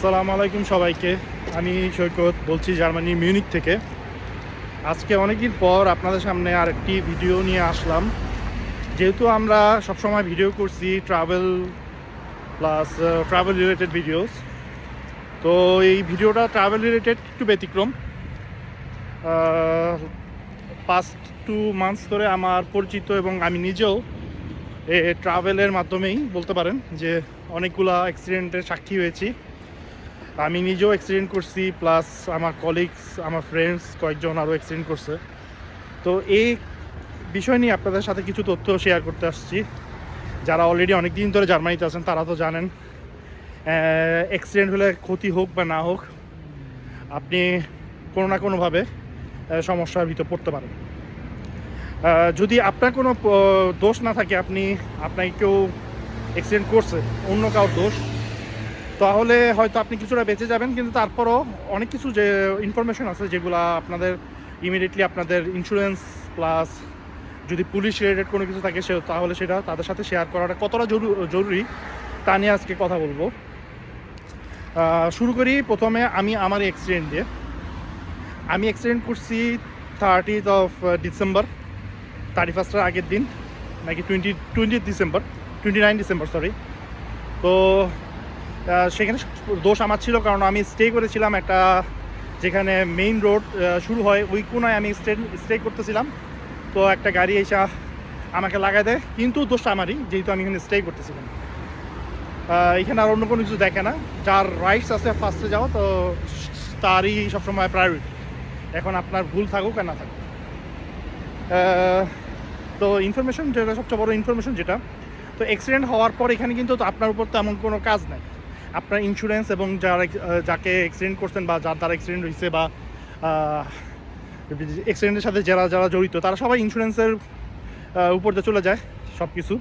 আসসালামু আলাইকুম সবাইকে। আমি সৈকত, বলছি জার্মানির মিউনিক থেকে। আজকে অনেকদিন পর আপনাদের সামনে আরেকটি ভিডিও নিয়ে আসলাম। যেহেতু আমরা সবসময় ভিডিও করছি travel plus travel related videos, তো এই ভিডিওটা ট্রাভেল রিলেটেড একটু ব্যতিক্রম। পাস্ট টু মান্থস ধরে আমার পরিচিত এবং আমি নিজেও এ ট্রাভেলের মাধ্যমেই বলতে পারেন যে অনেকগুলা অ্যাক্সিডেন্টের সাক্ষী হয়েছি। আমি নিজেও অ্যাক্সিডেন্ট করছি প্লাস আমার কলিগস আমার ফ্রেন্ডস কয়েকজন আরও অ্যাক্সিডেন্ট করছে। তো এই বিষয় নিয়ে আপনাদের সাথে কিছু তথ্য শেয়ার করতে আসছি। যারা অলরেডি অনেক দিন ধরে জার্মানিতে আছেন, তারা তো জানেন অ্যাক্সিডেন্ট হলে ক্ষতি হোক বা না হোক, আপনি কোনো না কোনোভাবে সমস্যার ভিতর পড়তে পারেন। যদি আপনার কোনো দোষ না থাকে, আপনি, আপনাকে কেউ অ্যাক্সিডেন্ট করছে, অন্য কারোর দোষ তাহলে হয়তো আপনি কিছুটা বেঁচে যাবেন, কিন্তু তারপরও অনেক কিছু যে ইনফরমেশন আছে যেগুলো আপনাদের ইমিডিয়েটলি আপনাদের ইন্স্যুরেন্স প্লাস যদি পুলিশ রিলেটেড কোনো কিছু থাকে, সে তাহলে সেটা তাদের সাথে শেয়ার করাটা কতটা জরু- জরুরি তা নিয়ে আজকে কথা বলব। শুরু করি প্রথমে আমি আমার অ্যাক্সিডেন্ট দিয়ে। আমি অ্যাক্সিডেন্ট করছি থার্টিথ অফ ডিসেম্বর থার্টি ফার্স্টের আগের দিন, নাকি twenty twenty December twenty nine December sorry তো সেখানে দোষ আমার ছিল কারণ আমি স্টে করেছিলাম একটা যেখানে মেইন রোড শুরু হয় ওই কোনায় আমি স্টে স্টে করতেছিলাম। তো একটা গাড়ি এসে আমাকে লাগাই দেয়, কিন্তু দোষটা আমারই, যেহেতু আমি এখানে স্টে করতেছিলাম। এখানে আর অন্য কোনো কিছু দেখে না। যার রাইটস আছে ফার্স্টে যাওয়া তো তারই সবসময় প্রায়োরিটি এখন আপনার ভুল থাকুক আর না থাকুক। তো ইনফরমেশন যেটা, সবচেয়ে বড় ইনফরমেশন যেটা, তো অ্যাক্সিডেন্ট হওয়ার পর এখানে কিন্তু আপনার উপর তেমন কোনো কাজ নাই। আপনার ইন্স্যুরেন্স এবং যারা যাকে অ্যাক্সিডেন্ট করছেন বা যার দ্বারা অ্যাক্সিডেন্ট হয়েছে বা অ্যাক্সিডেন্টের সাথে যারা যারা জড়িত, তারা সবাই ইন্স্যুরেন্সের উপর দিয়ে চলে যায় সব কিছু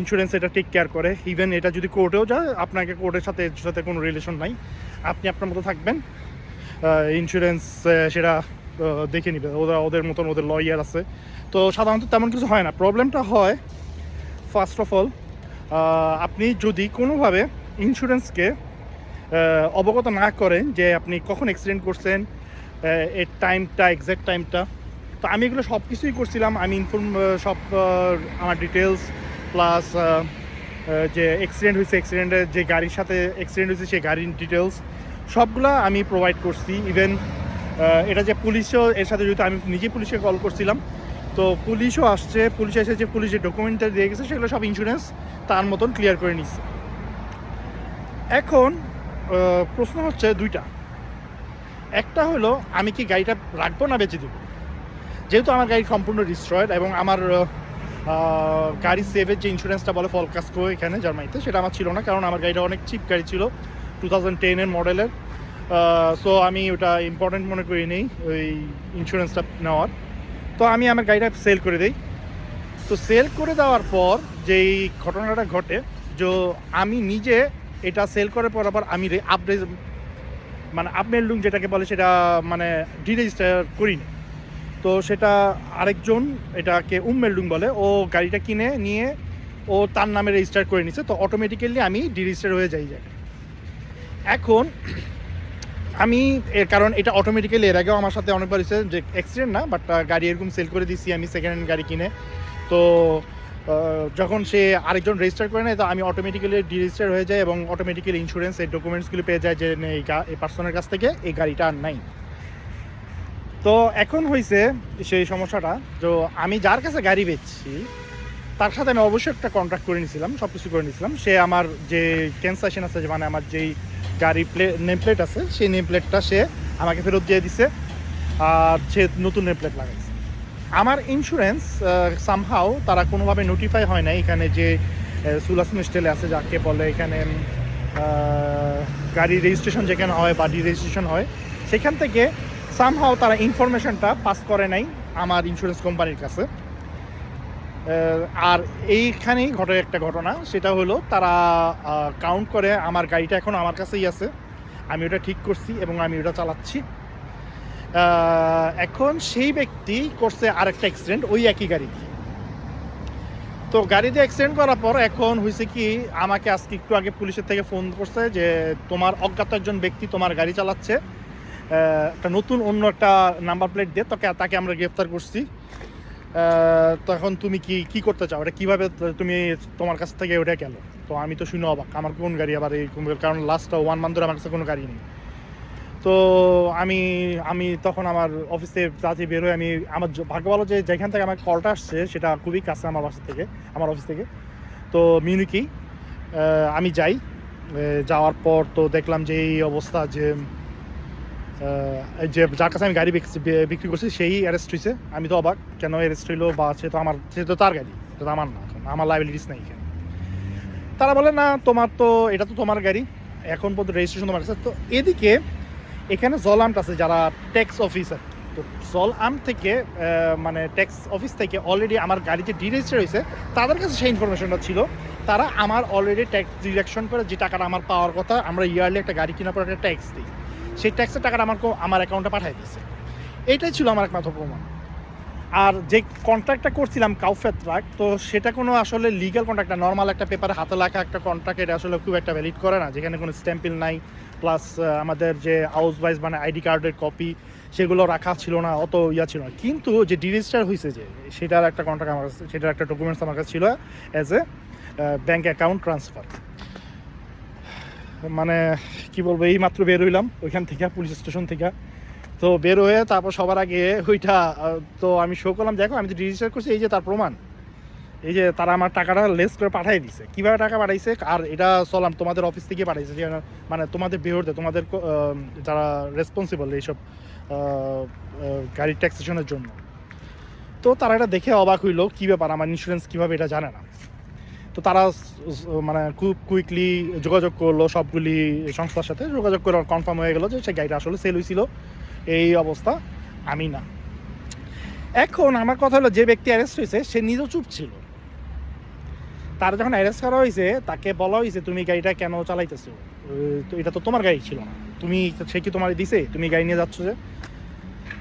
ইন্স্যুরেন্স এটা টেক কেয়ার করে। ইভেন এটা যদি কোর্টেও যায়, আপনাকে কোর্টের সাথে এর সাথে কোনো রিলেশন নাই। আপনি আপনার মতো থাকবেন। ইন্স্যুরেন্স সেটা দেখে নেবে। ওরা, ওদের মতন ওদের লয়ার আছে। তো সাধারণত তেমন কিছু হয় না। প্রবলেমটা হয় ফার্স্ট অফ অল আপনি যদি কোনোভাবে ইন্স্যুরেন্সকে অবগত না করেন যে আপনি কখন অ্যাক্সিডেন্ট করছেন এর টাইমটা এক্স্যাক্ট টাইমটা তো আমি এগুলো সব কিছুই করছিলাম। আমি ইনফর্ম সব আমার ডিটেলস প্লাস যে অ্যাক্সিডেন্ট হয়েছে অ্যাক্সিডেন্টের যে গাড়ির সাথে অ্যাক্সিডেন্ট হয়েছে, সেই গাড়ির ডিটেলস সবগুলা আমি প্রোভাইড করছি। ইভেন এটা যে পুলিশও, এর সাথে যেহেতু আমি নিজে পুলিশে কল করছিলাম। তো পুলিশও আসছে, পুলিশ এসে যে পুলিশের ডকুমেন্টটা দিয়ে গেছে, সেগুলো সব ইন্স্যুরেন্স তার মতন ক্লিয়ার করে নিচ্ছে। এখন প্রশ্ন হচ্ছে দুইটা। একটা হলো, আমি কি গাড়িটা রাখব না বেঁচে দেবো? যেহেতু আমার গাড়ি সম্পূর্ণ ডিস্ট্রয়েড এবং আমার গাড়ি সেভের যে ইন্স্যুরেন্সটা বলে ফলকাস্কো এখানে জার্মানিতে সেটা আমার ছিল না, কারণ আমার গাড়িটা অনেক চিপ গাড়ি ছিল টু থাউজেন্ড টেনের মডেলের সো আমি ওটা ইম্পর্টেন্ট মনে করি নেই, ওই ইন্স্যুরেন্সটা নেওয়ার। তো আমি আমার গাড়িটা সেল করে দিই। তো সেল করে দেওয়ার পর যেই ঘটনাটা ঘটে, যে আমি নিজে এটা সেল করার পর আবার আমি আপডে মানে আপমেলডুং যেটাকে বলে সেটা মানে ডিরেজিস্টার করিনি। তো সেটা আরেকজন, এটাকে উমমেলডুং বলে, ও গাড়িটা কিনে নিয়ে ও তার নামে রেজিস্টার করে নিছে, তো অটোমেটিক্যালি আমি ডিরেজিস্টার হয়ে যাই যায় এখন আমি, এর কারণ এটা অটোমেটিক্যালি এর আগেও আমার সাথে অনেকবার হয়েছে যে অ্যাক্সিডেন্ট না বাট গাড়ি এরকম সেল করে দিছি, আমি সেকেন্ড হ্যান্ড গাড়ি কিনে। তো যখন সে আরেকজন রেজিস্টার করে নেয়, তো আমি অটোমেটিক্যালি ডিরেজিস্টার হয়ে যায় এবং অটোমেটিক্যালি ইন্স্যুরেন্স এই ডকুমেন্টসগুলো পেয়ে যায় যে এই এই পার্সনের কাছ থেকে, এই গাড়িটা আর নাই। তো এখন হয়েছে সেই সমস্যাটা। তো আমি যার কাছে গাড়ি বেচছি, তার সাথে আমি অবশ্যই একটা কন্ট্রাক্ট করে নিয়েছিলাম সব কিছু করে নিয়েছিলাম সে আমার যে ক্যান্সেশন আছে মানে আমার যেই গাড়ি প্লে নেম প্লেট আছে, সেই নেম প্লেটটা সে আমাকে ফেরত দিয়ে দিছে। আর সে নতুন নেম প্লেট লাগাইছে। আমার ইন্স্যুরেন্স সামহাও তারা কোনোভাবে নোটিফাই হয় না এখানে যে সুলাস মিস্টেলে আছে, যাকে বলে এখানে গাড়ি রেজিস্ট্রেশন যেখানে হয় বা ডিরেজিস্ট্রেশন হয়, সেখান থেকে সামহাও তারা ইনফরমেশনটা পাস করে নাই আমার ইন্স্যুরেন্স কোম্পানির কাছে। আর এইখানেই ঘটে একটা ঘটনা, সেটা হলো তারা কাউন্ট করে আমার গাড়িটা এখন আমার কাছেই আছে, আমি ওটা ঠিক করছি এবং আমি ওটা চালাচ্ছি। এখন সেই ব্যক্তি করছে আরেকটা অ্যাক্সিডেন্ট ওই একই গাড়ি। তো গাড়িতে অ্যাক্সিডেন্ট করার পর এখন হয়েছে কি আমাকে আজকে একটু আগে পুলিশের থেকে ফোন করছে যে তোমার অজ্ঞাত একজন ব্যক্তি তোমার গাড়ি চালাচ্ছে একটা নতুন অন্য একটা নাম্বার প্লেট দিয়ে তোকে তাকে আমরা গ্রেফতার করছি। আহ, তো এখন তুমি কি কি করতে চাও? এটা কীভাবে তুমি তোমার কাছ থেকে ওটা গেল? তো আমি তো শুনে অবাক আমার কোন গাড়ি? আবার এই কারণ লাস্ট ওয়ান মান্থ ধরে আমার কাছে কোনো গাড়ি নেই। তো আমি আমি তখন আমার অফিসে তাড়াতাড়ি বের হয়ে আমি আমার ভাগ্য ভালো যে যেখান থেকে আমার কলটা আসছে সেটা খুবই কাছে আমার বাসা থেকে আমার অফিস থেকে। তো মিউনিকেই আহ, আমি যাই যাওয়ার পর তো দেখলাম যে এই অবস্থা যে যে যার কাছে আমি গাড়ি বিক্রি- করছি সেই অ্যারেস্ট হয়েছে আমি তো অবাক কেন অ্যারেস্ট হইল বা সে তো আমার সে তো তার গাড়ি এটা তো আমার না আমার লাইবিলিটিস নেই এখানে। তারা বলে না তোমার তো এটা তো তোমার গাড়ি এখন পর্যন্ত রেজিস্ট্রেশন তোমার কাছে তো এদিকে এখানে জল জলামটা আছে যারা ট্যাক্স অফিসার তো জল আম থেকে মানে ট্যাক্স অফিস থেকে অলরেডি আমার গাড়ি যে ডিরেজিস্টার হয়েছে। তাদের কাছে সেই ইনফরমেশনটা ছিল। তারা আমার অলরেডি ট্যাক্স ডিরেকশন করে যে টাকাটা আমার পাওয়ার কথা, আমরা ইয়ারলি একটা গাড়ি কেনার পর একটা ট্যাক্স দিই। সেই ট্যাক্সের টাকাটা আমার আমার অ্যাকাউন্টে পাঠিয়ে দিয়েছে। এটাই ছিল আমার একমাত্র প্রমাণ। আর যে কন্ট্রাক্টটা করছিলাম কাউফের ট্রাক তো সেটা কোনো আসলে লিগাল কন্ট্রাক্ট না নর্মাল একটা পেপারে হাতে লেখা একটা কন্ট্রাক্ট এটা আসলে খুব একটা ভ্যালিড করে না, যেখানে কোনো স্ট্যাম্পিল নাই প্লাস আমাদের যে হাউস ওয়াইজ মানে আইডি কার্ডের কপি সেগুলো রাখা ছিল না, অত ইয়া ছিল না। কিন্তু যে ডিরেজিস্টার হয়েছে যে, সেটার একটা কন্ট্রাক্ট আমার কাছে, সেটার একটা ডকুমেন্টস আমার কাছে ছিল as a bank account transfer মানে কি বলব, এই মাত্র বের হইলাম, ওইখান থেকে পুলিশ স্টেশন থেকে। তো বের হয়ে তারপর সবার আগে ওইটা তো আমি শো করলাম, দেখো, আমি তো রেজিস্টার করছি, এই যে তার প্রমাণ। এই যে তারা আমার টাকাটা লেস করে পাঠিয়ে দিছে। কীভাবে টাকা পাঠাইছে? আর এটা চলাম, তোমাদের অফিস থেকে পাঠাইছে, যে মানে তোমাদের বিহরতে তোমাদের যারা রেসপন্সিবল এইসব গাড়ির ট্যাক্সেশনের জন্য। তো তারা এটা দেখে অবাক হইল, কী ব্যাপার, আমার ইন্স্যুরেন্স কীভাবে এটা জানে না? তো তারা মানে খুব কুইকলি যোগাযোগ করল, সবগুলি সংস্থার সাথে যোগাযোগ করে কনফার্ম হয়ে গেলো যে, সে গাড়িটা আসলে সেল হয়েছিল এই অবস্থা, আমি না। এখন আমার কথা হলো, যে ব্যক্তি অ্যারেস্ট হয়েছে, সে নিজেও চুপ ছিল। তার যখন অ্যারেস্ট করা হয়েছে, তাকে বলা হয়েছে, তুমি গাড়িটা কেন চালাইতেছো? এটা তো তোমার গাড়ি ছিল না। তুমি, সে কি তোমার দিছে? তুমি গাড়ি নিয়ে যাচ্ছ যে?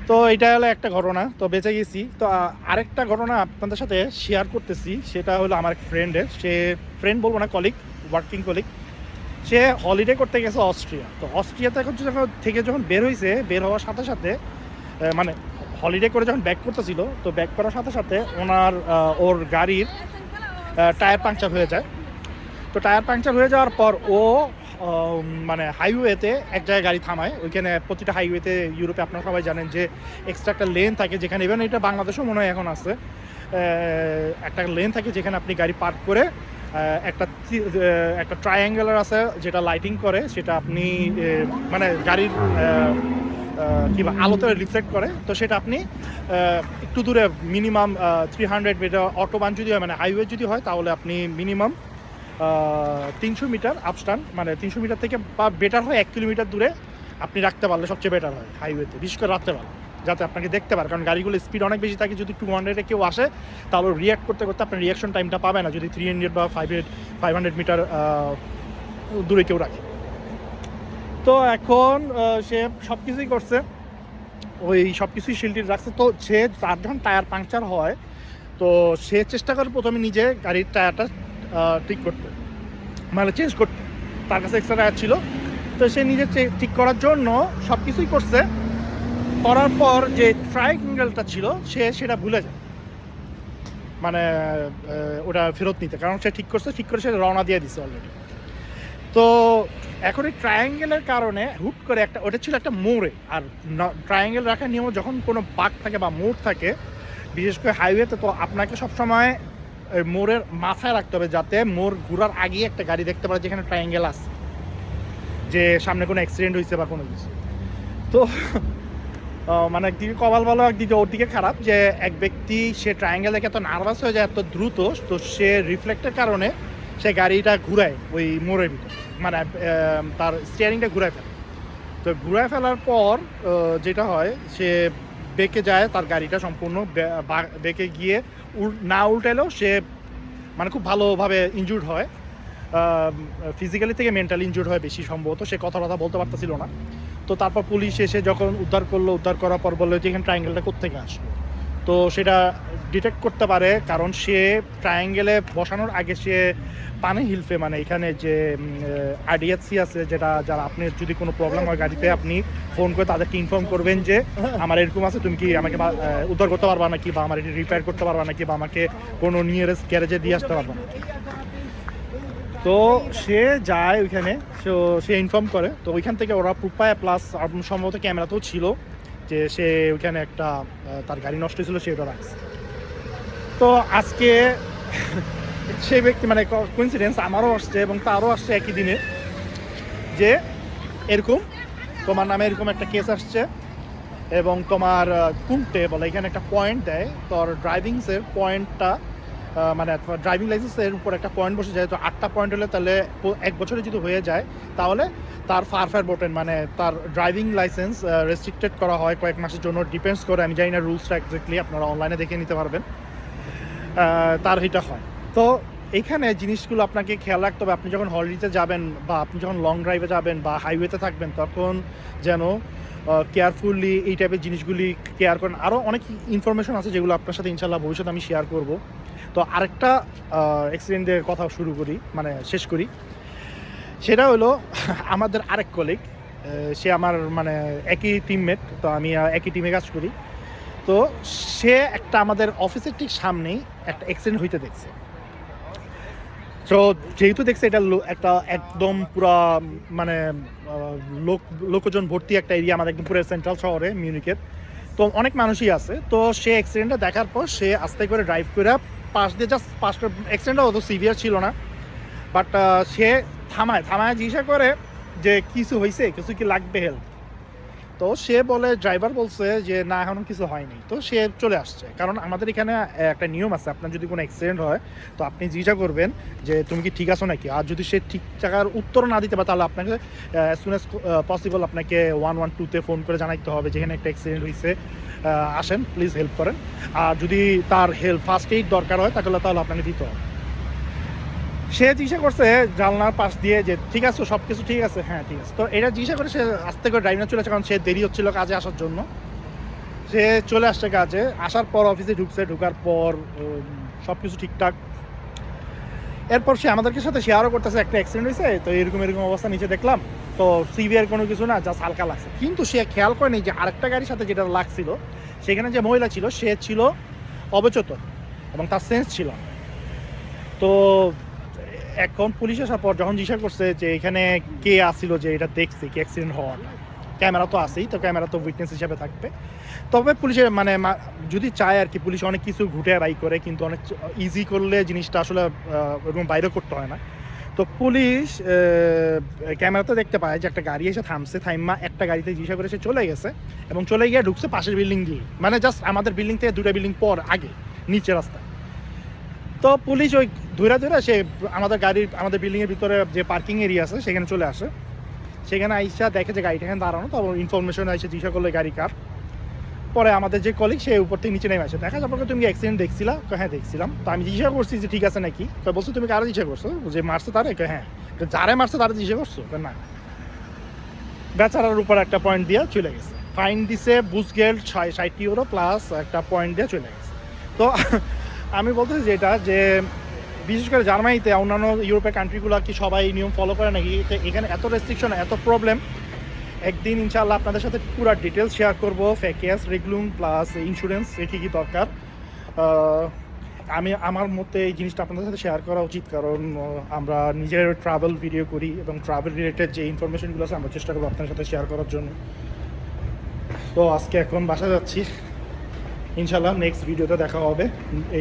তো এটা হলো একটা ঘটনা, তো বেঁচে গেছি। তো আরেকটা ঘটনা আপনাদের সাথে শেয়ার করতেছি, সেটা হলো আমার এক ফ্রেন্ডের সে ফ্রেন্ড বলব না কলিগ ওয়ার্কিং কলিগ সে হলিডে করতে গেছে অস্ট্রিয়া। তো অস্ট্রিয়াতে এখন যখন থেকে যখন বের হয়েছে বের হওয়ার সাথে সাথে মানে হলিডে করে যখন ব্যাক করতেছিল, তো ব্যাক করার সাথে সাথে ওনার ওর গাড়ির টায়ার পাংচার হয়ে যায়। তো টায়ার পাংচার হয়ে যাওয়ার পর ও মানে হাইওয়েতে এক জায়গায় গাড়ি থামায়। ওইখানে প্রতিটা হাইওয়েতে ইউরোপে আপনারা সবাই জানেন যে এক্সট্রা একটা লেন থাকে যেখানে ইভেন এটা বাংলাদেশেও মনে হয় এখন আছে। একটা লেন থাকে যেখানে আপনি গাড়ি পার্ক করে একটা একটা ট্রায়াঙ্গেলার আছে যেটা লাইটিং করে, সেটা আপনি মানে গাড়ির কি আলোতে রিফ্লেক্ট করে। তো সেটা আপনি একটু দূরে minimum three hundred metre autobahn যদি হয় মানে হাইওয়ে যদি হয়, তাহলে আপনি মিনিমাম তিনশো মিটার আপস্টান মানে তিনশো মিটার থেকে বা বেটার হয় এক কিলোমিটার দূরে আপনি রাখতে পারলে সবচেয়ে বেটার হয় হাইওয়েতে বিশেষ করে রাখতে রাত্রেবেলা। যাতে আপনাকে দেখতে পারে। কারণ গাড়িগুলো স্পিড অনেক বেশি থাকে, যদি টু হান্ড্রেডে কেউ আসে, তাহলে রিয়াক্ট করতে করতে আপনার রিয়াকশন টাইমটা পাবে না। যদি থ্রি হান্ড্রেড বা ফাইভ ফাইভ হান্ড্রেড মিটার দূরে কেউ রাখে। তো এখন সে সব কিছুই করছে। ওই সব কিছুই শিল্ডির রাখছে। তো সে তার যখন টায়ার পাংচার হয়, তো সে চেষ্টা করে প্রথমে নিজে গাড়ির টায়ারটা ঠিক করতে। মানে চেঞ্জ করতে। তার কাছে এক্সট্রা টায়ার ছিল। তো সে নিজে ঠিক করার জন্য সব কিছুই করছে। করার পর যে ট্রায়াঙ্গেলটা ছিল, সে সেটা ভুলে যায়। মানে ওটা ফেরত নিতে। কারণ সে ঠিক করছে, ঠিক করে সে রওনা দিয়ে দিছে অলরেডি তো, এখন এই ট্রায়াঙ্গেলের কারণে হুট করে একটা, ওটা ছিল একটা মোড়ে। আর ট্রায়াঙ্গেল রাখার নিয়ম যখন কোনো বাঘ থাকে বা মোড় থাকে, বিশেষ করে হাইওয়েতে তো আপনাকে সবসময় মোড়ের মাথায় রাখতে হবে যাতে মোড় ঘোরার আগেই একটা গাড়ি দেখতে পারে যেখানে ট্রায়াঙ্গেল আছে। যে সামনে কোনো অ্যাক্সিডেন্ট হয়েছে বা কোনো কিছু। তো মানে একদিকে কপাল ভালো, একদিকে ওর দিকে খারাপ যে এক ব্যক্তি সে ট্রায়াঙ্গেল দেখে এত নার্ভাস হয়ে যায়, এত দ্রুত, তো সে রিফ্লেক্টের কারণে সে গাড়িটা ঘুরায় ওই মোড়ের ভিতর। মানে তার স্টিয়ারিংটা ঘুরায় ফেলে। তো ঘুরায় ফেলার পর যেটা হয়, সে বেঁকে যায়, তার গাড়িটা সম্পূর্ণ বেঁকে গিয়ে না উল্টালেও সে মানে খুব ভালোভাবে ইনজুর্ড হয়। ফিজিক্যালি থেকে মেন্টালি ইনজুর্ড হয় বেশি সম্ভবত, সে কথা কথা বলতে পারতেছিল না। তো তারপর পুলিশ এসে যখন উদ্ধার করল, উদ্ধার করার পর বলল যে এখানে ট্রায়াঙ্গেলটা কোথেকে আসলো। তো সেটা ডিটেক্ট করতে পারে, কারণ সে ট্রায়াঙ্গেলে বসানোর আগে সে পানি হিলফে মানে এখানে যে আইডিএসসি আছে, যেটা, যারা আপনি যদি কোনো প্রবলেম হয় গাড়িতে, আপনি ফোন করে তাদেরকে ইনফর্ম করবেন যে, আমার এরকম আছে, তুমি কি আমাকে উদ্ধার করতে পারবা নাকি? বা আমার এটি রিপেয়ার করতে পারবা নাকি? বা আমাকে কোনো নিয়ারেস্ট গ্যারেজে দিয়ে আসতে পারবা না তো সে যায় ওইখানে তো সে ইনফর্ম করে। তো ওইখান থেকে ওরা প্রুফ পায় প্লাস সম্ভবত ক্যামেরাতেও ছিল যে সে ওইখানে একটা তার গাড়ি নষ্ট ছিল সে ওটা তো আজকে সে ব্যক্তি মানে কোইন্সিডেন্স আমারও আসছে এবং তারও আসছে একই দিনে যে এরকম, তোমার নামে এরকম একটা কেস আসছে এবং তোমার কুমটে বলে, এখানে একটা পয়েন্ট দেয়। তোর ড্রাইভিংসের পয়েন্টটা মানে ড্রাইভিং লাইসেন্সের উপর একটা পয়েন্ট বসে যায়, তো আটটা পয়েন্ট হলে তাহলে এক বছরে যদি হয়ে যায়, তাহলে তার ফার ফায়ার বোটেন মানে তার ড্রাইভিং লাইসেন্স রেস্ট্রিক্টেড করা হয় কয়েক মাসের জন্য ডিপেন্ডস করে, আমি জানি না রুলসটা এক্স্যাক্টলি আপনারা অনলাইনে দেখে নিতে পারবেন। তার এটা হয়। তো এইখানে জিনিসগুলো আপনাকে খেয়াল রাখতে হবে। আপনি যখন হলিডেতে যাবেন বা আপনি যখন লং ড্রাইভে যাবেন বা হাইওয়েতে থাকবেন, তখন যেন কেয়ারফুলি এই টাইপের জিনিসগুলি কেয়ার করেন। আরও অনেক ইনফরমেশন আছে যেগুলো আপনার সাথে ইনশাল্লাহ ভবিষ্যতে আমি শেয়ার করব। তো আরেকটা অ্যাক্সিডেন্টের কথা শুরু করি মানে শেষ করি। সেটা হলো আমাদের আরেক কলিগ সে আমার মানে একই টিমমেট তো আমি একই টিমে কাজ করি। তো সে একটা আমাদের অফিসের ঠিক সামনেই একটা অ্যাক্সিডেন্ট হইতে দেখছে। তো যেহেতু দেখছে এটা একটা একদম পুরা মানে লোক লোকজন ভর্তি একটা এরিয়া আমাদের একদম পুরো সেন্ট্রাল শহরে মিউনিকের তো অনেক মানুষই আছে। তো সে অ্যাক্সিডেন্টটা দেখার পর সে আস্তে করে ড্রাইভ করে পাশ দিয়ে জাস্ট পাশটা অ্যাক্সিডেন্টটা অত সিভিয়ার ছিল না। বাট সে থামায় থামায় জিজ্ঞাসা করে যে কিছু হয়েছে কিছু কি লাগবে হেল্প তো সে বলে ড্রাইভার বলছে যে, না, এখন কিছু হয়নি। তো সে চলে আসছে। কারণ আমাদের এখানে একটা নিয়ম আছে, আপনার যদি কোনো অ্যাক্সিডেন্ট হয়, তো আপনি জিজ্ঞাসা করবেন যে, তুমি কি ঠিক আছো নাকি? আর যদি সে ঠিক জায়গার উত্তর না দিতে পারে, তাহলে আপনাকে অ্যাজ সুন অ্যাজ পসিবল আপনাকে ওয়ান ওয়ান টুতে ফোন করে জানাইতে হবে যেখানে একটা অ্যাক্সিডেন্ট হয়েছে আসেন প্লিজ হেল্প করেন। আর যদি তার হেল্প ফার্স্ট এইড দরকার হয়, তাহলে তাহলে আপনাকে দিতে হবে। সে জিজ্ঞাসা করছে জানলার পাশ দিয়ে যে, ঠিক আছে সব কিছু ঠিক আছে। হ্যাঁ ঠিক আছে। তো এটা জিজ্ঞাসা করে সে আস্তে করে ড্রাইভিং চলে কারণ সে দেরি হচ্ছিল কাজে আসার জন্য। সে চলে আসছে কাজে, আসার পর অফিসে ঢুকছে, ঢুকার পর সব কিছু ঠিকঠাক। এরপর সে আমাদেরকে সাথে শেয়ারও করতেছে, একটা অ্যাক্সিডেন্ট হয়েছে, তো এরকম এরকম অবস্থা নিচে দেখলাম। তো সিভিয়ার কোনো কিছু না জাস্ট হালকা লাগছে। কিন্তু সে খেয়াল করেনি যে আরেকটা গাড়ির সাথে যেটা লাগছিল, সেখানে যে মহিলা ছিল, সে ছিল অবচেতন এবং তার সেন্স ছিল তো এখন পুলিশ আসার পর যখন জিজ্ঞাসা করছে যে এখানে কে আসছিল যে এটা দেখছে কি অ্যাক্সিডেন্ট হওয়াটা ক্যামেরা তো আছেই, তো ক্যামেরা তো উইটনেস হিসাবে থাকবে। তবে পুলিশের মানে যদি চায় আর কি, পুলিশ অনেক কিছু ঘুটে বাই করে, কিন্তু অনেক ইজি করলে জিনিসটা আসলে ওরকম বাইরে করতে হয় না। তো পুলিশ ক্যামেরাতে দেখতে পায় যে একটা গাড়ি এসে থামছে থাইমা একটা গাড়িতে জিজ্ঞাসা করে সে চলে গেছে এবং চলে গিয়ে ঢুকছে পাশের বিল্ডিং দিয়ে। মানে জাস্ট আমাদের বিল্ডিং থেকে দুটা বিল্ডিং পর, আগে, নিচে রাস্তা তো পুলিশ ওই ধরে ধরে সে আমাদের গাড়ির, আমাদের বিল্ডিংয়ের ভিতরে যে পার্কিং এরিয়া আছে, সেখানে চলে আসে। সেখানে আইসা দেখে যে গাড়িটা এখানে দাঁড়ানো তখন ইনফরমেশন আইসে জিজ্ঞাসা করলে গাড়ি কার পরে আমাদের যে কলিগ সে উপর থেকে নিচে নেমে আসে। দেখা যাবে তুমি অ্যাক্সিডেন্ট দেখছিলা? হ্যাঁ দেখছিলাম। তো আমি জিজ্ঞাসা করছি যে ঠিক আছে নাকি? তো বলছো, তুমি কারও জিজ্ঞাসা করছ? যে মারছে তারে? হ্যাঁ। যারে মারছে তারা জিজ্ঞাসা করছ? না। বেচারার উপর একটা পয়েন্ট দিয়ে চলে গেছে। ফাইন দিছে বুস গেল ছয় ষাট ইউরো প্লাস একটা পয়েন্ট দিয়ে চলে গেছে। তো আমি বলতেছি যেটা যে, বিশেষ করে জার্মানিতে অন্যান্য ইউরোপের কান্ট্রিগুলো কি সবাই এই নিয়ম ফলো করে নাকি? এখানে এত রেস্ট্রিকশন এত প্রবলেম একদিন ইনশাআল্লাহ আপনাদের সাথে পুরো ডিটেলস শেয়ার করব। ফ্যাকেস রেগুলুম প্লাস ইন্স্যুরেন্স কি দরকার। আমি, আমার মতে এই জিনিসটা আপনাদের সাথে শেয়ার করা উচিত। কারণ আমরা নিজের ট্রাভেল ভিডিও করি এবং ট্রাভেল রিলেটেড যে ইনফরমেশনগুলো আছে, আমরা চেষ্টা করব আপনাদের সাথে শেয়ার করার জন্য। তো আজকে এখন বাসা যাচ্ছি। ইনশাল্লাহ নেক্সট ভিডিওতে দেখা হবে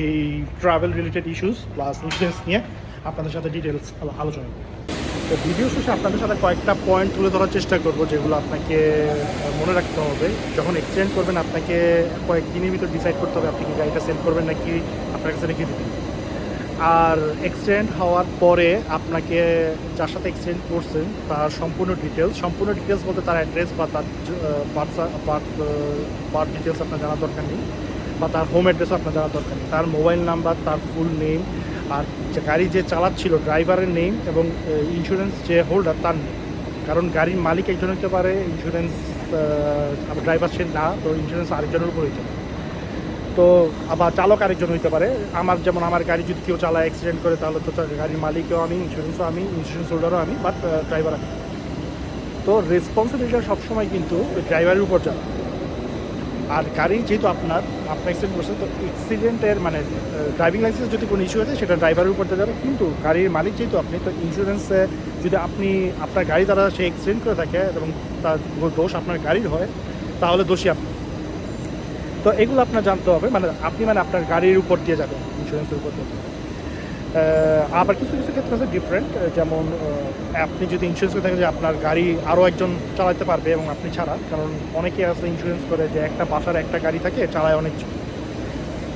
এই travel related issues plus insurance নিয়ে আপনাদের সাথে ডিটেলস আলোচনা তো ভিডিও শেষে আপনাদের সাথে কয়েকটা পয়েন্ট তুলে ধরার চেষ্টা করব যেগুলো আপনাকে মনে রাখতে হবে। যখন এক্সচেঞ্জ করবেন, আপনাকে কয়েকদিনের ভিতর ডিসাইড করতে হবে আপনি কি গাড়িটা সেল করবেন নাকি আপনার কাছে রেখে দেবেন। আর এক্সচেঞ্জ হওয়ার পরে আপনাকে যার সাথে এক্সচেঞ্জ করছেন, তার সম্পূর্ণ ডিটেলস সম্পূর্ণ ডিটেলস বলতে তার অ্যাড্রেস বা তার বার্থ বার্থ ডিটেলস আপনার জানার দরকার নেই বা তার হোম অ্যাড্রেসও আপনার জানার দরকার নেই। তার মোবাইল নাম্বার তার ফুল নেম আর গাড়ি যে চালাচ্ছিল ড্রাইভারের নেম এবং ইন্স্যুরেন্স যে হোল্ডার তার নেম কারণ গাড়ির মালিক একজন হতে পারে ইন্স্যুরেন্স ড্রাইভার সে না, তো ইন্স্যুরেন্স আরেকজনের উপর হইতে পারে। তো আবার চালক আরেকজন হইতে পারে। আমার যেমন আমার গাড়ি যদি কেউ চালায় অ্যাক্সিডেন্ট করে, তাহলে তো গাড়ির মালিকও আমি ইন্স্যুরেন্সও আমি ইন্স্যুরেন্স হোল্ডারও আমি বাট ড্রাইভার আমি। তো রেসপন্সিবিলিটিটা সবসময় কিন্তু ড্রাইভারের উপর যাবে। আর গাড়ি যেহেতু আপনার আপনার অ্যাক্সিডেন্ট করছে তো অ্যাক্সিডেন্টের মানে ড্রাইভিং লাইসেন্স যদি কোনো ইস্যু হয়েছে সেটা ড্রাইভারের উপর যাবে। কিন্তু গাড়ির মালিক যেহেতু আপনি, তো ইন্স্যুরেন্সে যদি আপনি, আপনার গাড়ি দ্বারা সে অ্যাক্সিডেন্ট করে থাকে এবং তার দোষ আপনার গাড়ির হয়, তাহলে দোষী আপনি। তো এগুলো আপনার জানতে হবে মানে আপনি মানে আপনার গাড়ির উপর দিয়ে যাবেন ইন্স্যুরেন্সের উপর দিয়ে। আবার কিছু কিছু ক্ষেত্রে আছে ডিফারেন্ট যেমন আপনি যদি ইন্স্যুরেন্স করে থাকেন যে আপনার গাড়ি আরও একজন চালাতে পারবে এবং আপনি ছাড়া, কারণ অনেকে আছে ইন্স্যুরেন্স করে যে একটা বাসার একটা গাড়ি থাকে, চালায় অনেক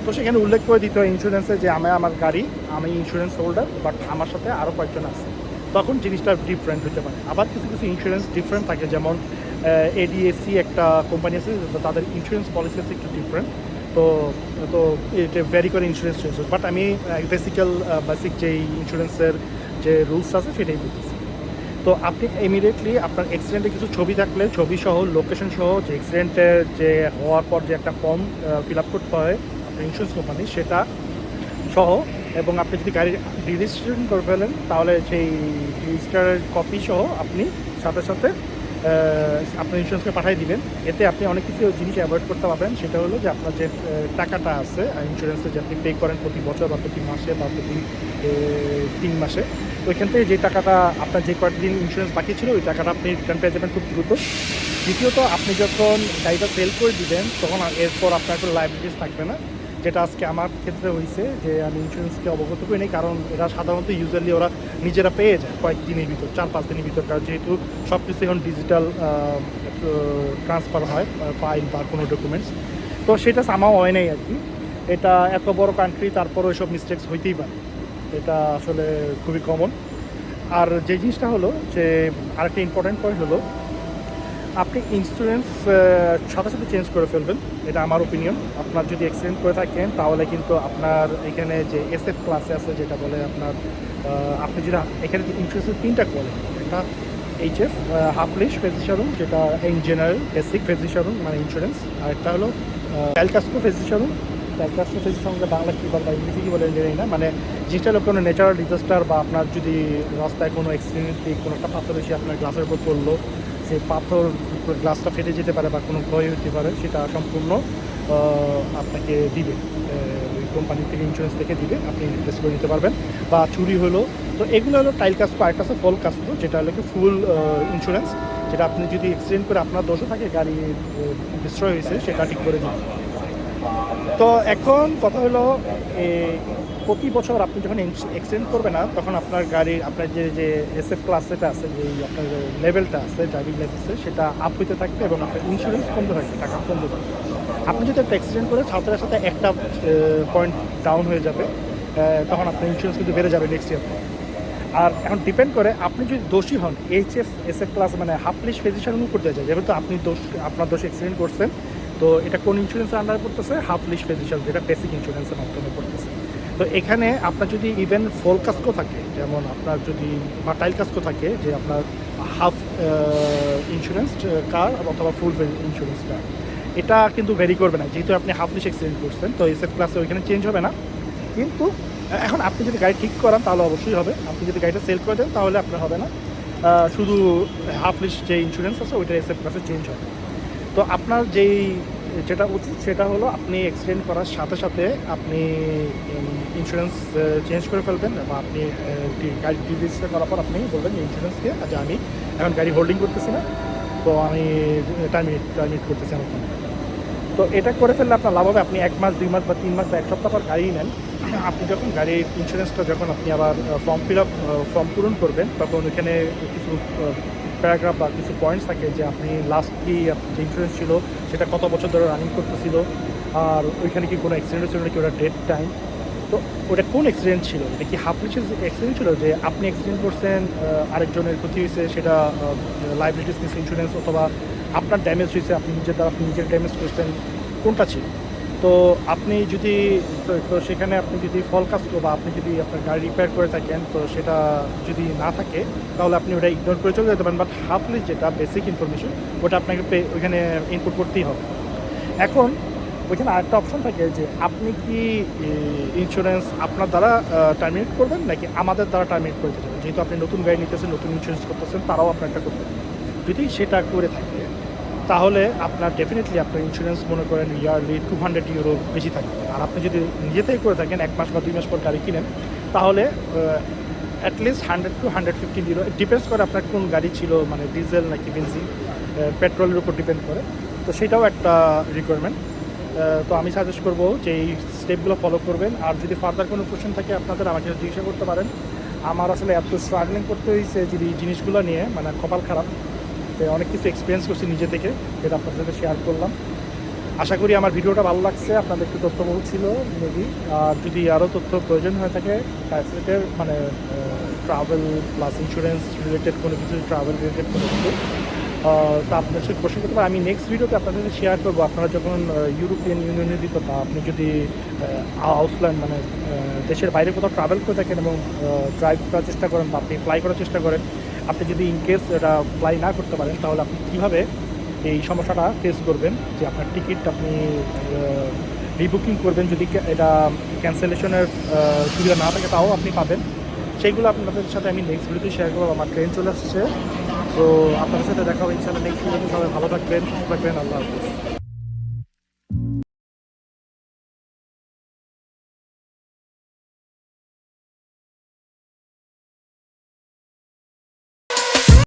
তো সেখানে উল্লেখ করে দিতে হয় ইন্স্যুরেন্সে যে আমি আমার গাড়ি, আমি ইন্স্যুরেন্স হোল্ডার বাট আমার সাথে আরও কয়েকজন আছে। তখন জিনিসটা ডিফারেন্ট হতে পারে। আবার কিছু কিছু ইন্স্যুরেন্স ডিফারেন্ট থাকে, যেমন এডিএসসি একটা কোম্পানি আছে তাদের ইন্স্যুরেন্স পলিসি আছে একটু ডিফারেন্ট তো তো এটা ভ্যারি করে ইন্স্যুরেন্স চেঞ্জ বাট আমি বেসিক্যাল বেসিক যেই ইন্স্যুরেন্সের যে রুলস আছে সেটাই বলতেছি। তো আপনি ইমিডিয়েটলি আপনার অ্যাক্সিডেন্টে কিছু ছবি থাকলে, ছবি সহ লোকেশন সহ, যে অ্যাক্সিডেন্টের যে হওয়ার পর যে একটা ফর্ম ফিল আপ করতে হয় আপনার ইন্স্যুরেন্স কোম্পানি সেটা সহ, এবং আপনি যদি গাড়ির রেজিস্ট্রেশন করে ফেলেন, তাহলে সেই রেজিস্টারের কপি সহ আপনি সাথে সাথে আপনার ইন্স্যুরেন্সকে পাঠিয়ে দিবেন। এতে আপনি অনেক কিছু জিনিস অ্যাভয়েড করতে পারবেন। সেটা হলো যে আপনার যে টাকাটা আছে ইন্স্যুরেন্সে যে আপনি পে করেন প্রতি বছর বা প্রতি মাসে বা প্রতি তিন মাসে, ওইখান থেকে যে টাকাটা আপনার যে কয়েকদিন ইন্স্যুরেন্স বাকি ছিল, ওই টাকাটা আপনি রিটার্ন পেয়ে যাবেন খুব দ্রুত। দ্বিতীয়ত, আপনি যখন গাড়িটা সেল করে দিবেন, তখন এরপর আপনার কোনো লাইবিলিটিস থাকবে না। যেটা আজকে আমার ক্ষেত্রে হয়েছে যে আমি ইন্স্যুরেন্সকে অবগত করিনি কারণ এরা সাধারণত ইউজুয়ালি ওরা নিজেরা পেয়ে যায় কয়েকদিনের ভিতর, চার পাঁচ দিনের ভিতর। কারণ যেহেতু সব কিছু এখন ডিজিটাল ট্রান্সফার হয় ফাইল বা কোনো ডকুমেন্টস তো সেটা সামাও হয় নাই আর কি এটা এত বড় কান্ট্রি তারপরও এসব মিস্টেক্স হইতেই পারে। এটা আসলে খুবই কমন আর যে জিনিসটা হলো যে আরেকটা ইম্পর্টেন্ট পয়েন্ট হলো আপনি ইন্স্যুরেন্স সাথে সাথে চেঞ্জ করে ফেলবেন। এটা আমার ওপিনিয়ন আপনার যদি অ্যাক্সিডেন্ট করে থাকেন, তাহলে কিন্তু আপনার এখানে যে এস এফ ক্লাসে আছে, যেটা বলে আপনার আপনি যদি এখানে যে ইন্স্যুরেন্সের তিনটা কোয়ালিটি একটা এইচ এফ হাফলিশ ফেজিশারুম যেটা ইন জেনারেল বেসিক ফেজিশারুম মানে ইন্স্যুরেন্স আর একটা হলো ক্যালকাস্কো ফেজিশারুম ক্যালকাস্কো ফেজিশারুম বাংলা কী বলে ইংরেজি কী বলে জানি না। মানে যেটা হলো কোনো ন্যাচারাল ডিজাস্টার বা আপনার যদি রাস্তায় কোনো অ্যাক্সিডেন্ট কোনো একটা পাথর এসে আপনার গ্লাসের উপর পড়ল সেই পাথর, গ্লাসটা ফেটে যেতে পারে বা কোনো ক্ষয় হতে পারে, সেটা সম্পূর্ণ আপনাকে দিবে। ওই কোম্পানি থেকে ইন্স্যুরেন্স থেকে দিবে, আপনি রিপ্লেস করে নিতে পারবেন। বা চুরি হলো, তো এগুলো হলো টাইল কাস্ট আরেকটা আছে ফল কাস্ট যেটা হলো কি ফুল ইন্স্যুরেন্স যেটা আপনি যদি অ্যাক্সিডেন্ট করে আপনার দোষও থাকে, গাড়ি ডিস্ট্রয় হয়েছে, সেটা ঠিক করে দিন। তো এখন কথা হলো প্রতি বছর আপনি যখন এক্সটেন্ড করবে না, তখন আপনার গাড়ির, আপনার যে যে এস এফ ক্লাস যেটা আছে, যে আপনার যে লেভেলটা আছে ড্রাইভিং লাইসেন্সে সেটা আপ হইতে থাকবে এবং আপনার ইন্স্যুরেন্স কমতে থাকবে, টাকা কমতে থাকবে। আপনি যদি একটা অ্যাক্সিডেন্ট করে ছাত্রের সাথে একটা পয়েন্ট ডাউন হয়ে যাবে তখন আপনার ইন্স্যুরেন্স কিন্তু বেড়ে যাবে নেক্সট ইয়ার আর এখন ডিপেন্ড করে, আপনি যদি দোষী হন H F S F class মানে হাফলিশ ফেজিশনের উপর দিয়ে যায়, যেহেতু আপনি দোষ, আপনার দোষ অ্যাক্সিডেন্ট করছেন, তো এটা কোন ইন্স্যুরেন্সের আন্ডারে পড়তেছে? হাফলিশ ফেজিশন যেটা বেসিক ইন্স্যুরেন্সের মাধ্যমে পড়তেছে। তো এখানে আপনার যদি ইভেন ফোল কাস্কো থাকে, যেমন আপনার যদি বা টাইল কাস্কো থাকে, যে আপনার হাফ ইন্স্যুরেন্স কার অথবা ফুল ইন্স্যুরেন্স কার এটা কিন্তু ভেরি করবে না। যেহেতু আপনি হাফলিশ অ্যাক্সিডেন্ট করছেন, তো এস এফ ক্লাসে ওইখানে চেঞ্জ হবে না। কিন্তু এখন আপনি যদি গাড়ি ঠিক করান, তাহলে অবশ্যই হবে। আপনি যদি গাড়িটা সেল করে দেন, তাহলে আপনার হবে না। শুধু হাফ লিস্ট যে ইন্স্যুরেন্স আছে ওইটা এস এফ ক্লাসে চেঞ্জ হবে। তো আপনার যেই যেটা উচিত সেটা হলো আপনি এক্সটেন্ড করার সাথে সাথে আপনি ইন্স্যুরেন্স চেঞ্জ করে ফেলবেন বা আপনি গাড়ি ডিরেজিস্টার করার পর আপনি বলবেন ইন্স্যুরেন্সকে যে আমি এখন গাড়ি হোল্ডিং করতেছি না, তো আমি টার্মিনেট টার্মিনেট করতেছি আমার। তো এটা করে ফেললে আপনার লাভ হবে, আপনি এক মাস, দুই মাস বা তিন মাস বা এক সপ্তাহ পর গাড়ি নেন আপনি যখন গাড়ির ইন্স্যুরেন্সটা যখন আপনি আবার ফর্ম ফিল আপ ফর্ম পূরণ করবেন, তখন ওইখানে কিছু প্যারাগ্রাফ বা কিছু পয়েন্টস থাকে যে আপনি লাস্ট কি যে ইন্স্যুরেন্স ছিল, সেটা কত বছর ধরে রানিং করতেছিল, আর ওইখানে কি কোনো অ্যাক্সিডেন্ট ছিল নাকি ওটা ডেট টাইম তো ওটা কোন অ্যাক্সিডেন্ট ছিল? এটা কি হাফ লিচের অ্যাক্সিডেন্ট ছিল যে আপনি অ্যাক্সিডেন্ট করছেন আরেকজনের ক্ষতি হয়েছে, সেটা লাইবিলিটিস ইন্স্যুরেন্স অথবা আপনার ড্যামেজ হয়েছে, আপনি নিজের দ্বারা আপনি নিজের ড্যামেজ করছেন, কোনটা ছিল? তো আপনি যদি, তো- সেখানে আপনি যদি ফল কাজ বা আপনি যদি আপনার গাড়ি রিপেয়ার করে থাকেন, তো সেটা যদি না থাকে, তাহলে আপনি ওটা ইগনোর করে চলে যেতে পারেন। বাট হাফ লিস্ট যেটা বেসিক ইনফরমেশন ওটা আপনাকে ওইখানে ইনপুট করতেই হবে। এখন, ওইখানে আরেকটা অপশন থাকে যে আপনি কি ইন্স্যুরেন্স আপনার দ্বারা টার্মিনেট করবেন, নাকি আমাদের দ্বারা টার্মিনেট করতে চান যেহেতু আপনি নতুন গাড়ি নিতেছেন, নতুন ইন্স্যুরেন্স করতেছেন, তারাও আপনারটা করবেন যদি সেটা করে থাকে তাহলে আপনার ডেফিনেটলি আপনার ইন্স্যুরেন্স মনে করেন ইয়ারলি টু হান্ড্রেড ইউরো বেশি থাকবে। আর আপনি যদি নিজে থেকে করে থাকেন, এক মাস বা দুই মাস পর গাড়ি কিনেন, তাহলে at least hundred two hundred fifteen euro depends করে আপনার কোন গাড়ি ছিল মানে ডিজেল নাকি বেঞ্জিন পেট্রোলের উপর ডিপেন্ড করে। তো সেটাও একটা রিকোয়ারমেন্ট তো আমি সাজেস্ট করব যে এই স্টেপগুলো ফলো করবেন। আর যদি ফার্দার কোনো কোশ্চেন থাকে আপনাদের, আমাকে জিজ্ঞাসা করতে পারেন। আমার আসলে এত স্ট্রাগলিং করতে হয়েছে যে এই জিনিসগুলো নিয়ে মানে কপাল খারাপ। অনেক কিছু এক্সপিরিয়েন্স করছি নিজে থেকে, যেটা আপনাদের সাথে শেয়ার করলাম। আশা করি আমার ভিডিওটা ভালো লাগছে, আপনাদের একটু তথ্যবহুল ছিল মেবি আর যদি আরও তথ্য প্রয়োজন হয়ে থাকে ফ্যাসিলিটির মানে ট্রাভেল প্লাস ইন্স্যুরেন্স রিলেটেড কোনো কিছু ট্রাভেল রিলেটেড কোনো কিছু তা আপনার সাথে প্রশ্ন করতে পারেন। আমি নেক্সট ভিডিওতে আপনাদের সাথে শেয়ার করব। আপনারা যখন ইউরোপিয়ান ইউনিয়নের ভিতর বা আপনি যদি আউসল্যান্ড মানে দেশের বাইরে কোথাও ট্রাভেল করে থাকেন এবং ড্রাইভ করার চেষ্টা করেন বা আপনি ফ্লাই করার চেষ্টা করেন আপনি যদি ইনকেস এটা ফ্লাই না করতে পারেন, তাহলে আপনি কীভাবে এই সমস্যাটা ফেস করবেন? যে আপনার টিকিট আপনি রিবুকিং করবেন, যদি এটা ক্যান্সেলেশনের সুবিধা না থাকে, তাও আপনি পাবেন। সেইগুলো আপনাদের সাথে আমি নেক্সট ভিডিওতে শেয়ার করব। আমার ট্রেন চলে আসছে। তো আপনাদের সাথে দেখা হবে ইনশাল্লাহ নেক্সট ভিডিওতে সবাই ভালো থাকবেন, সুস্থ থাকবেন। আল্লাহ হাফিজ।